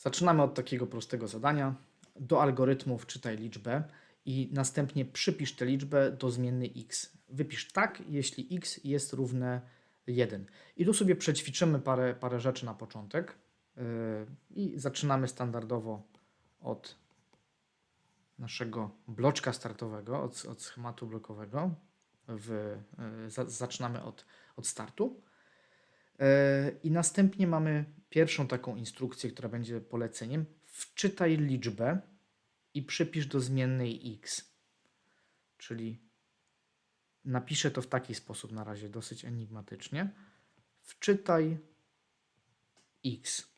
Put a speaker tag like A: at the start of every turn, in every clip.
A: Zaczynamy od takiego prostego zadania. Do algorytmu wczytaj liczbę i następnie przypisz tę liczbę do zmiennej x. Wypisz tak, jeśli x jest równe 1. I tu sobie przećwiczymy parę, parę rzeczy na początek. Yy, I zaczynamy standardowo od naszego bloczka startowego, od, od schematu blokowego. W, yy, za, zaczynamy od, od startu. Yy, I następnie mamy pierwszą taką instrukcję, która będzie poleceniem. Wczytaj liczbę i przypisz do zmiennej x. Czyli napiszę to w taki sposób na razie, dosyć enigmatycznie. Wczytaj x.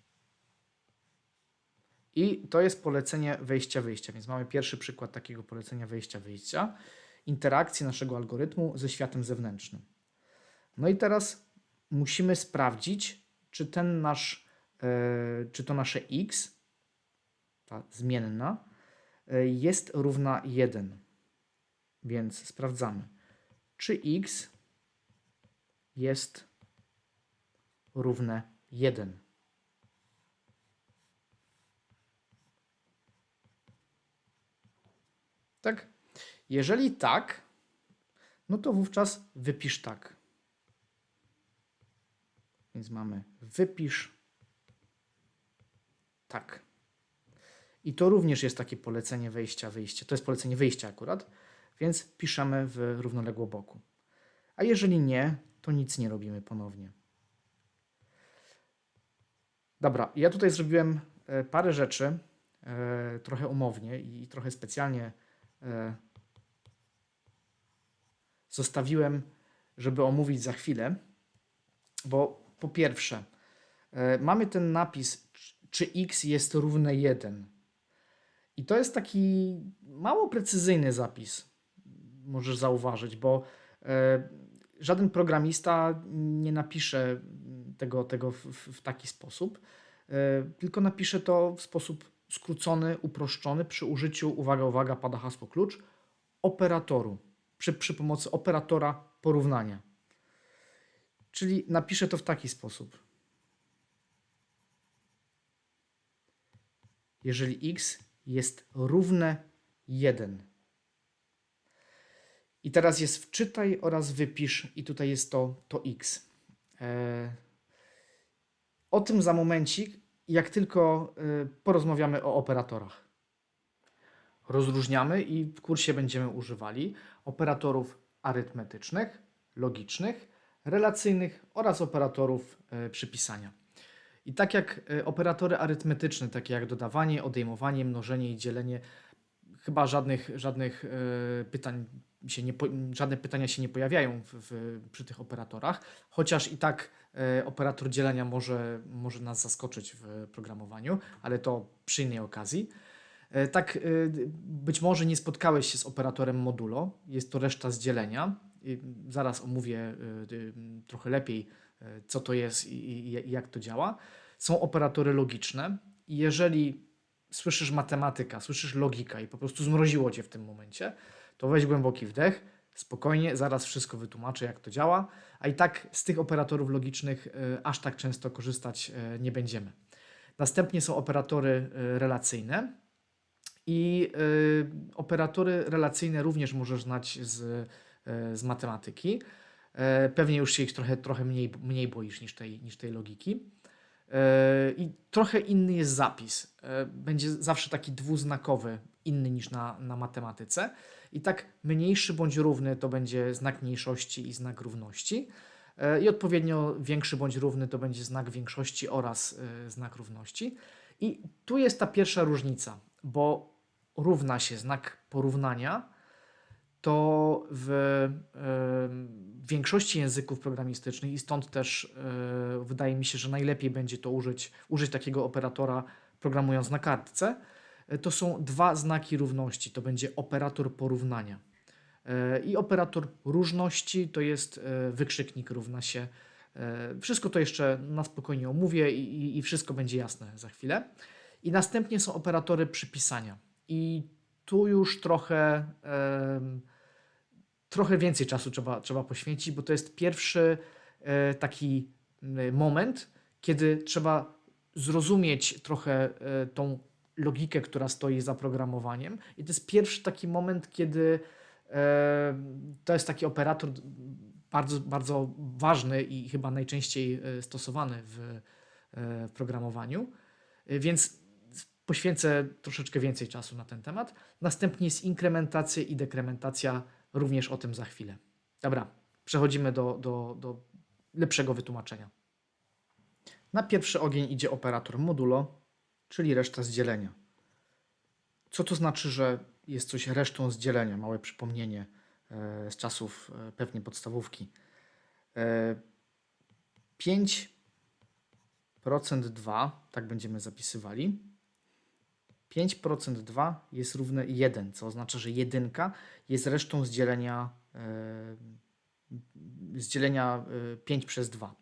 A: I to jest polecenie wejścia-wyjścia, więc mamy pierwszy przykład takiego polecenia wejścia-wyjścia, interakcji naszego algorytmu ze światem zewnętrznym. No i teraz musimy sprawdzić, czy ten nasz, e, czy to nasze x, ta zmienna, e, jest równa 1. Więc sprawdzamy, czy x jest równe 1. Tak? Jeżeli tak, no to wówczas wypisz tak. Więc mamy wypisz tak. I to również jest takie polecenie wejścia, wyjścia. To jest polecenie wyjścia akurat, więc piszemy w równoległo boku. A jeżeli nie, to nic nie robimy ponownie. Dobra, ja tutaj zrobiłem e, parę rzeczy, e, trochę umownie i trochę specjalnie e, zostawiłem, żeby omówić za chwilę, bo po pierwsze, e, mamy ten napis, czy x jest równe 1. I to jest taki mało precyzyjny zapis, możesz zauważyć, bo e, żaden programista nie napisze tego, tego w, w, taki sposób, e, tylko napisze to w sposób skrócony, uproszczony przy użyciu, uwaga, uwaga, pada hasło klucz, operatoru, przy, przy pomocy operatora porównania. Czyli napiszę to w taki sposób. Jeżeli x jest równe 1. I teraz jest wczytaj oraz wypisz, i tutaj jest to, to x. E, o tym za momencik, jak tylko e, porozmawiamy o operatorach. Rozróżniamy i w kursie będziemy używali operatorów arytmetycznych, logicznych, relacyjnych oraz operatorów e, przypisania. I tak jak e, operatory arytmetyczne, takie jak dodawanie, odejmowanie, mnożenie i dzielenie, chyba żadnych, żadnych e, pytań się nie, żadne pytania się nie pojawiają w, w, przy tych operatorach, chociaż i tak operator dzielenia może, może nas zaskoczyć w programowaniu, ale to przy innej okazji. Tak, być może nie spotkałeś się z operatorem modulo, jest to reszta z dzielenia. Zaraz omówię e, y, trochę lepiej, e, co to jest i, jak to działa. Są operatory logiczne jeżeli słyszysz matematyka, słyszysz logika i po prostu zmroziło cię w tym momencie, to weź głęboki wdech, spokojnie, zaraz wszystko wytłumaczę, jak to działa, a i tak z tych operatorów logicznych aż tak często korzystać nie będziemy. Następnie są operatory relacyjne i operatory relacyjne również możesz znać z, z matematyki. E, Pewnie już się ich trochę, trochę mniej, mniej boisz niż tej, niż tej logiki. E, I trochę inny jest zapis. E, Będzie zawsze taki dwuznakowy, inny niż na, na matematyce. I tak mniejszy bądź równy to będzie znak mniejszości i znak równości. E, I odpowiednio większy bądź równy to będzie znak większości oraz e, znak równości. I tu jest ta pierwsza różnica, bo równa się znak porównania, to w większości języków programistycznych i stąd też e, wydaje mi się, że najlepiej będzie to użyć, użyć takiego operatora programując na kartce, e, to są dwa znaki równości. To będzie operator porównania. E, I operator różności to jest wykrzyknik równa się. Wszystko to jeszcze na spokojnie omówię i, i- i wszystko będzie jasne za chwilę. I następnie są operatory przypisania. I tu już trochę, em, trochę więcej czasu trzeba, trzeba poświęcić, bo to jest pierwszy e, taki moment, kiedy trzeba zrozumieć trochę e, tą logikę, która stoi za programowaniem. I to jest pierwszy taki moment, kiedy e, to jest taki operator bardzo, bardzo ważny i chyba najczęściej stosowany w, programowaniu. Więc poświęcę troszeczkę więcej czasu na ten temat. Następnie jest inkrementacja i dekrementacja, również o tym za chwilę. Dobra, przechodzimy do, do, do lepszego wytłumaczenia. Na pierwszy ogień idzie operator modulo, czyli reszta z dzielenia. Co to znaczy, że jest coś resztą z dzielenia? Małe przypomnienie e, z czasów e, pewnie podstawówki. E, 5% 2, tak będziemy zapisywali. 5% 2 jest równe 1, co oznacza, że jedynka jest resztą z dzielenia, e, z dzielenia e, 5 przez 2.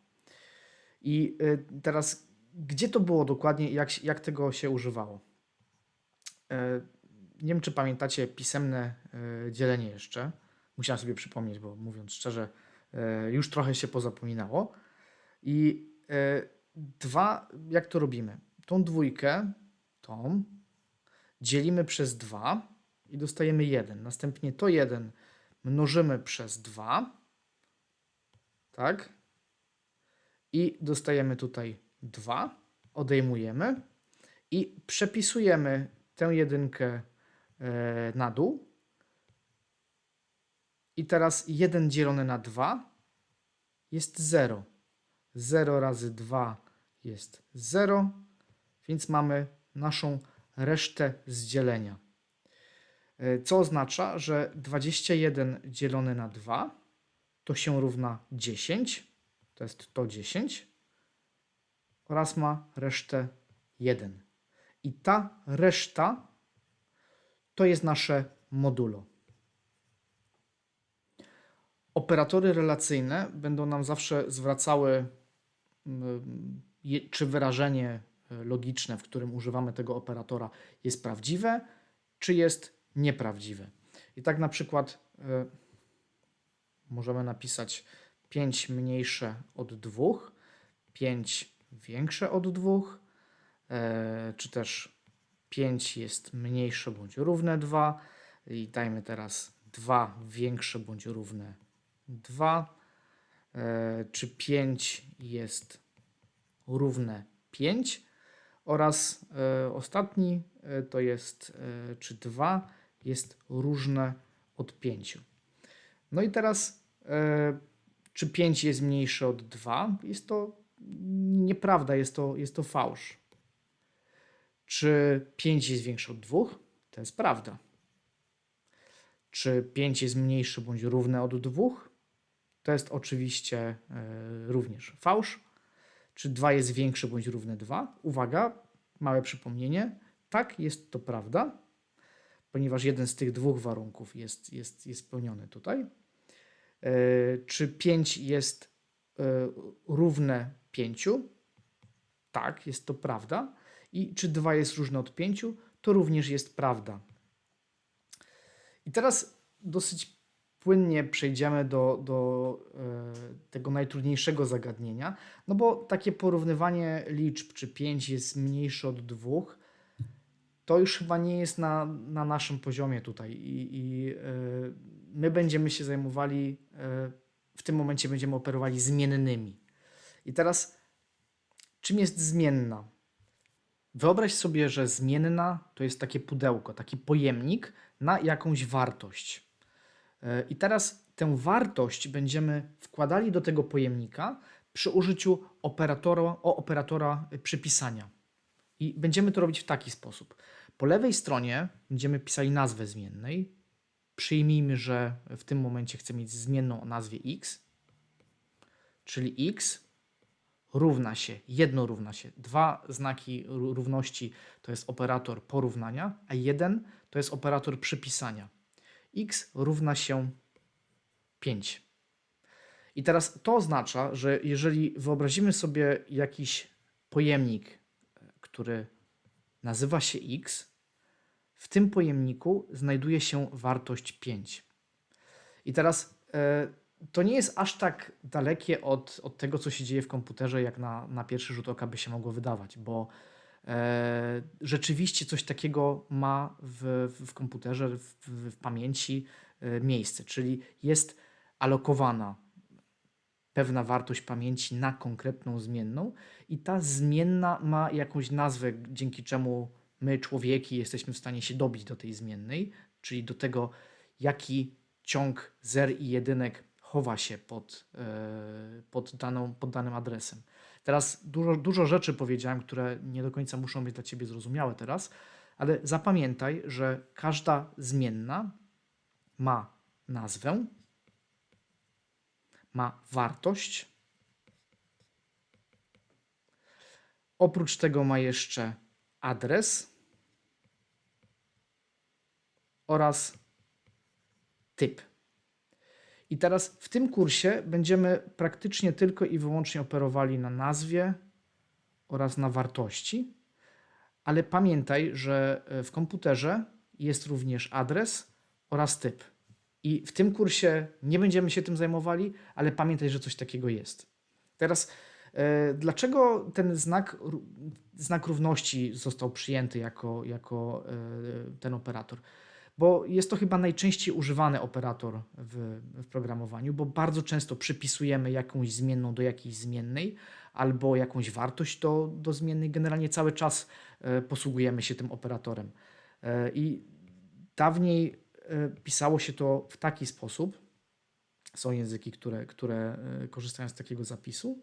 A: I e, teraz, gdzie to było dokładnie jak, jak tego się używało? E, Nie wiem, czy pamiętacie pisemne e, dzielenie jeszcze. Musiałem sobie przypomnieć, bo mówiąc szczerze, e, już trochę się pozapominało. I e, dwa, jak to robimy? Tą dwójkę, tą, dzielimy przez 2 i dostajemy 1. Następnie to 1 mnożymy przez 2, tak? I dostajemy tutaj 2, odejmujemy i przepisujemy tę jedynkę e, na dół. I teraz 1 dzielone na 2 jest 0. 0 razy 2 jest 0, więc mamy naszą resztę z dzielenia. E, Co oznacza, że 21 dzielone na 2 to się równa 10, to jest to 10, oraz ma resztę 1. I ta reszta to jest nasze modulo. Operatory relacyjne będą nam zawsze zwracały, mm, czy wyrażenie logiczne, w którym używamy tego operatora, jest prawdziwe, czy jest nieprawdziwe. I tak na przykład e, możemy napisać 5 mniejsze od 2, 5 większe od 2, e, czy też 5 jest mniejsze bądź równe 2 i dajmy teraz 2 większe bądź równe 2, e, czy 5 jest równe 5 oraz e, ostatni e, to jest e, czy 2 jest różne od 5. No i teraz czy 5 jest mniejsze od 2? Jest to nieprawda, jest to, jest to fałsz. Czy 5 jest większe od 2? To jest prawda. Czy 5 jest mniejsze bądź równe od 2? To jest oczywiście również fałsz. Czy 2 jest większe bądź równe 2? Uwaga, małe przypomnienie. Tak, jest to prawda, ponieważ jeden z tych dwóch warunków jest, jest, jest spełniony tutaj. E, czy 5 jest e, równe 5? Tak, jest to prawda. I czy 2 jest różne od 5? To również jest prawda. I teraz dosyć płynnie przejdziemy do, do e, tego najtrudniejszego zagadnienia, no bo takie porównywanie liczb, czy 5 jest mniejsze od 2, to już chyba nie jest na, na naszym poziomie tutaj i, i e, my będziemy się zajmowali, e, w tym momencie będziemy operowali zmiennymi. I teraz, czym jest zmienna? Wyobraź sobie, że zmienna to jest takie pudełko, taki pojemnik na jakąś wartość. E, I teraz tę wartość będziemy wkładali do tego pojemnika przy użyciu operatora, o operatora y, przypisania. I będziemy to robić w taki sposób. Po lewej stronie będziemy pisali nazwę zmiennej. Przyjmijmy, że w tym momencie chcę mieć zmienną o nazwie x, czyli x równa się, jedno równa się, dwa znaki ró- równości to jest operator porównania, a jeden to jest operator przypisania. X równa się 5. I teraz to oznacza, że jeżeli wyobrazimy sobie jakiś pojemnik, e, który nazywa się x, w tym pojemniku znajduje się wartość 5. I teraz e, to nie jest aż tak dalekie od, od tego, co się dzieje w komputerze, jak na, na pierwszy rzut oka by się mogło wydawać, bo rzeczywiście coś takiego ma w, w komputerze, w, w, w pamięci e, miejsce, czyli jest alokowana pewna wartość pamięci na konkretną zmienną i ta zmienna ma jakąś nazwę, dzięki czemu my, człowieki, jesteśmy w stanie się dobić do tej zmiennej, czyli do tego, jaki ciąg zer i jedynek chowa się pod, e, pod, daną, pod danym adresem. Teraz dużo, dużo rzeczy powiedziałem, które nie do końca muszą być dla Ciebie zrozumiałe teraz, ale zapamiętaj, że każda zmienna ma nazwę, ma wartość. Oprócz tego ma jeszcze adres oraz typ. I teraz w tym kursie będziemy praktycznie tylko i wyłącznie operowali na nazwie oraz na wartości, ale pamiętaj, że e, w komputerze jest również adres oraz typ. I w tym kursie nie będziemy się tym zajmowali, ale pamiętaj, że coś takiego jest. Teraz, e, dlaczego ten znak, znak równości został przyjęty jako, jako e, ten operator? Bo jest to chyba najczęściej używany operator w, w programowaniu, bo bardzo często przypisujemy jakąś zmienną do jakiejś zmiennej albo jakąś wartość do, do zmiennej. Generalnie cały czas e, posługujemy się tym operatorem. E, I dawniej e, pisało się to w taki sposób. Są języki, które, które korzystają z takiego zapisu.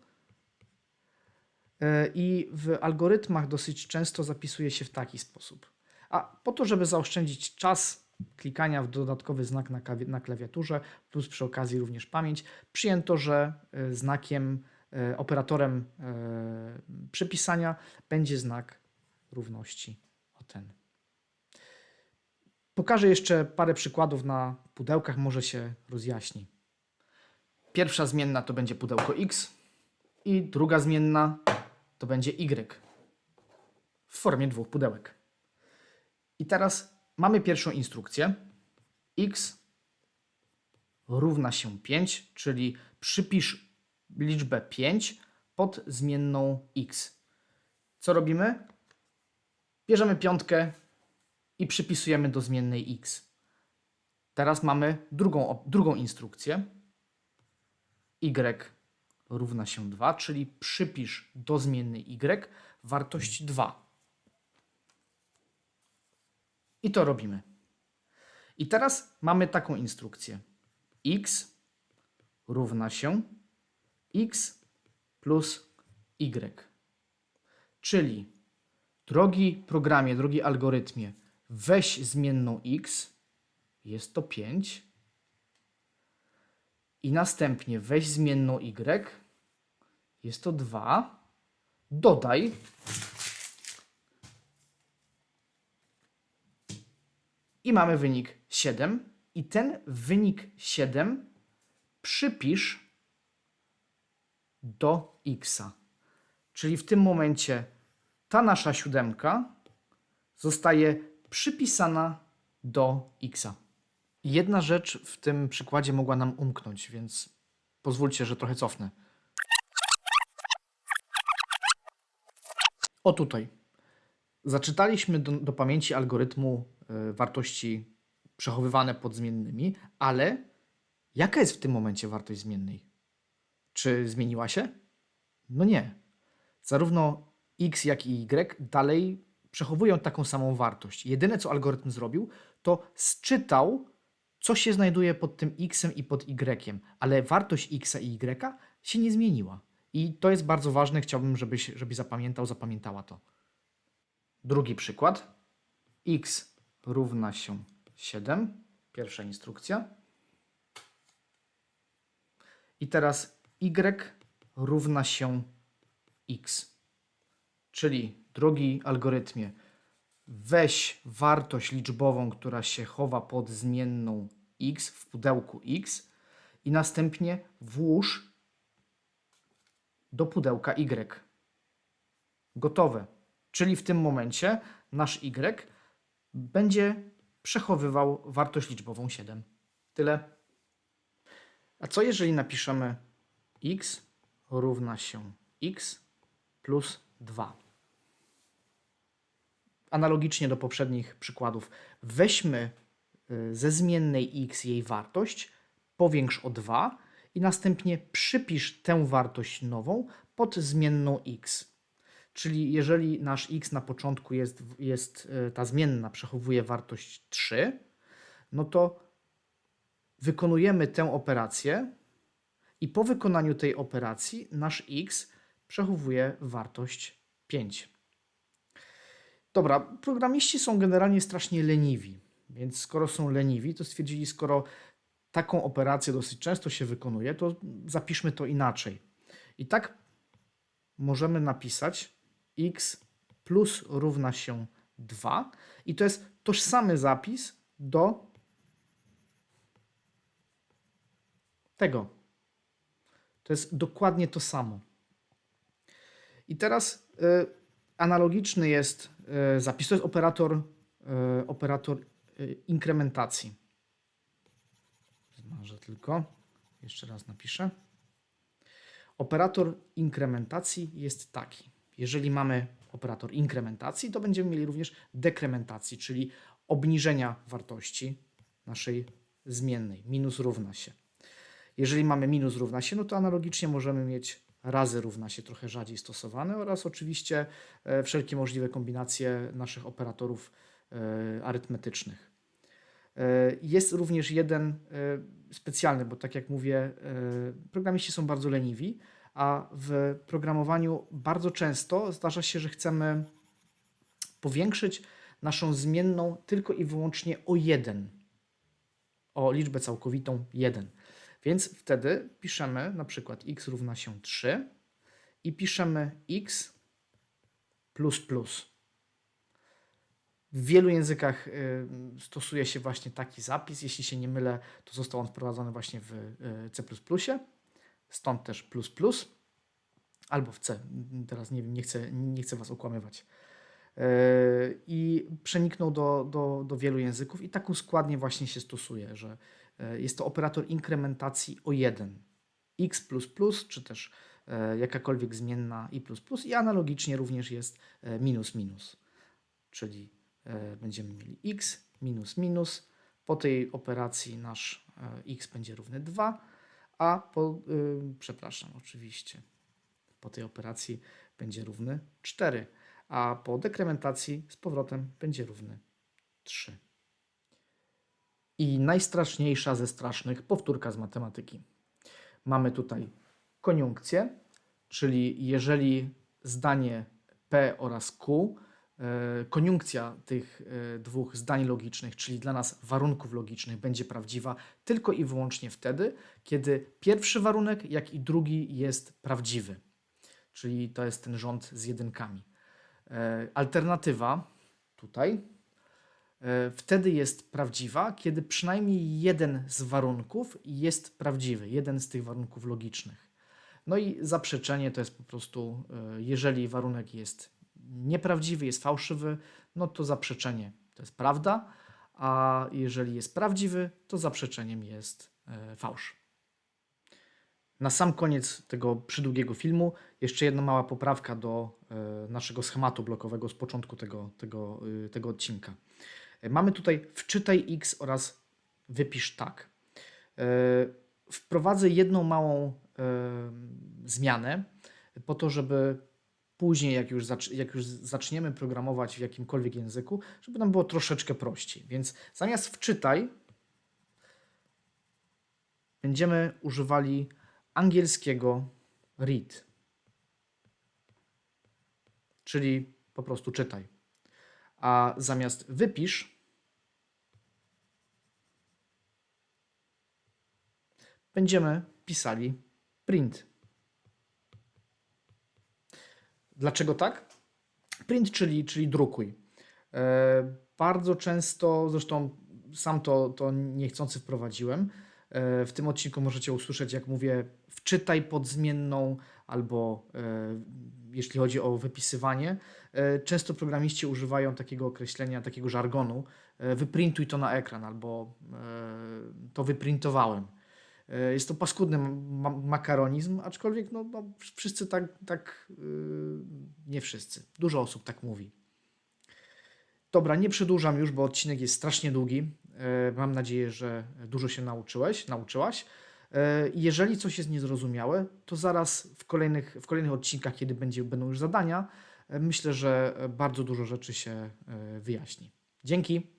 A: I w algorytmach dosyć często zapisuje się w taki sposób. A po to, żeby zaoszczędzić czas klikania w dodatkowy znak na, na klawiaturze, plus przy okazji również pamięć, przyjęto, że e, znakiem, e, operatorem e, przypisania będzie znak równości o ten. Pokażę jeszcze parę przykładów na pudełkach, może się rozjaśni. Pierwsza zmienna to będzie pudełko X i druga zmienna to będzie Y w formie dwóch pudełek. I teraz mamy pierwszą instrukcję. X równa się 5, czyli przypisz liczbę 5 pod zmienną X. Co robimy? Bierzemy piątkę i przypisujemy do zmiennej X. Teraz mamy drugą, drugą instrukcję. Y równa się 2, czyli przypisz do zmiennej Y wartość 2. I to robimy. I teraz mamy taką instrukcję. x równa się x plus y. Czyli, drogi programie, drogi algorytmie, weź zmienną x, jest to 5, i następnie weź zmienną y, jest to 2, dodaj i mamy wynik 7 i ten wynik 7 przypisz do x. Czyli w tym momencie ta nasza siódemka zostaje przypisana do x. Jedna rzecz w tym przykładzie mogła nam umknąć, więc pozwólcie, że trochę cofnę. O tutaj. Zaczytaliśmy do, do pamięci algorytmu y, wartości przechowywane pod zmiennymi, ale jaka jest w tym momencie wartość zmiennej? Czy zmieniła się? No nie. Zarówno x, jak i y dalej przechowują taką samą wartość. Jedyne, co algorytm zrobił, to sczytał, co się znajduje pod tym x i pod y, ale wartość x i y się nie zmieniła. I to jest bardzo ważne, chciałbym, żebyś, żebyś zapamiętał, zapamiętała to. Drugi przykład. x równa się 7. Pierwsza instrukcja. I teraz y równa się x. Czyli, drogi algorytmie, weź wartość liczbową, która się chowa pod zmienną x w pudełku x i następnie włóż do pudełka y. Gotowe. Czyli w tym momencie nasz y będzie przechowywał wartość liczbową 7. Tyle. A co jeżeli napiszemy x równa się x plus 2? Analogicznie do poprzednich przykładów, weźmy y, ze zmiennej x jej wartość, powiększ o 2 i następnie przypisz tę wartość nową pod zmienną x. Czyli jeżeli nasz x na początku jest, jest y, ta zmienna, przechowuje wartość 3, no to wykonujemy tę operację i po wykonaniu tej operacji nasz x przechowuje wartość 5. Dobra, programiści są generalnie strasznie leniwi, więc skoro są leniwi, to stwierdzili, skoro taką operację dosyć często się wykonuje, to zapiszmy to inaczej. I tak możemy napisać x plus równa się 2 i to jest tożsamy zapis do tego. To jest dokładnie to samo. I teraz y, analogiczny jest y, zapis. To jest operator, y, operator y, inkrementacji. Zmarzę tylko. Jeszcze raz napiszę. Operator inkrementacji jest taki. Jeżeli mamy operator inkrementacji, to będziemy mieli również dekrementacji, czyli obniżenia wartości naszej zmiennej. Minus równa się. Jeżeli mamy minus równa się, no to analogicznie możemy mieć razy równa się trochę rzadziej stosowane oraz oczywiście e, wszelkie możliwe kombinacje naszych operatorów e, arytmetycznych. E, Jest również jeden specjalny, bo tak jak mówię, programiści są bardzo leniwi, a w programowaniu bardzo często zdarza się, że chcemy powiększyć naszą zmienną tylko i wyłącznie o 1, o liczbę całkowitą 1. Więc wtedy piszemy na przykład x równa się 3 i piszemy x plus plus. W wielu językach y, stosuje się właśnie taki zapis. Jeśli się nie mylę, to został on wprowadzony właśnie w y, C++. Stąd też plus plus. Albo w C. Teraz nie wiem, nie chcę, nie chcę Was okłamywać. Yy, I przeniknął do, do, do wielu języków i taką składnię właśnie się stosuje, że yy, jest to operator inkrementacji o 1. x czy też yy, jakakolwiek zmienna i i analogicznie również jest minus minus, czyli będziemy mieli x minus minus. Po tej operacji nasz x będzie równy 2, a po, yy, przepraszam, oczywiście, po tej operacji będzie równy 4, a po dekrementacji z powrotem będzie równy 3. I najstraszniejsza ze strasznych powtórka z matematyki. Mamy tutaj koniunkcję, czyli jeżeli zdanie P oraz Q, koniunkcja tych e, dwóch zdań logicznych, czyli dla nas warunków logicznych, będzie prawdziwa tylko i wyłącznie wtedy, kiedy pierwszy warunek, jak i drugi jest prawdziwy czyli to jest ten rząd z jedynkami. E, Alternatywa tutaj e, wtedy jest prawdziwa, kiedy przynajmniej jeden z warunków jest prawdziwy, jeden z tych warunków logicznych. No i zaprzeczenie to jest po prostu, e, jeżeli warunek jest nieprawdziwy, jest fałszywy, no to zaprzeczenie to jest prawda, a jeżeli jest prawdziwy, to zaprzeczeniem jest e, fałsz. Na sam koniec tego przydługiego filmu jeszcze jedna mała poprawka do e, naszego schematu blokowego z początku tego, tego, y, tego odcinka. E, Mamy tutaj wczytaj x oraz wypisz tak. E, Wprowadzę jedną małą e, zmianę po to, żeby później, jak już, jak już zaczniemy programować w jakimkolwiek języku, żeby nam było troszeczkę prościej. Więc zamiast wczytaj, będziemy używali angielskiego read, czyli po prostu czytaj. A zamiast wypisz, będziemy pisali print. Dlaczego tak? Print, czyli, czyli drukuj. E, bardzo często, zresztą sam to, to niechcący wprowadziłem. E, w tym odcinku możecie usłyszeć, jak mówię, wczytaj pod zmienną, albo e, jeśli chodzi o wypisywanie. Często programiści używają takiego określenia, takiego żargonu, wyprintuj to na ekran, albo to wyprintowałem. E, Jest to paskudny ma makaronizm, aczkolwiek no, no, wszyscy tak, tak yy, nie wszyscy. Dużo osób tak mówi. Dobra, nie przedłużam już, bo odcinek jest strasznie długi. E, Mam nadzieję, że dużo się nauczyłeś, nauczyłaś. E, Jeżeli coś jest niezrozumiałe, to zaraz w kolejnych, w kolejnych odcinkach, kiedy będzie, będą już zadania, myślę, że bardzo dużo rzeczy się wyjaśni. Dzięki.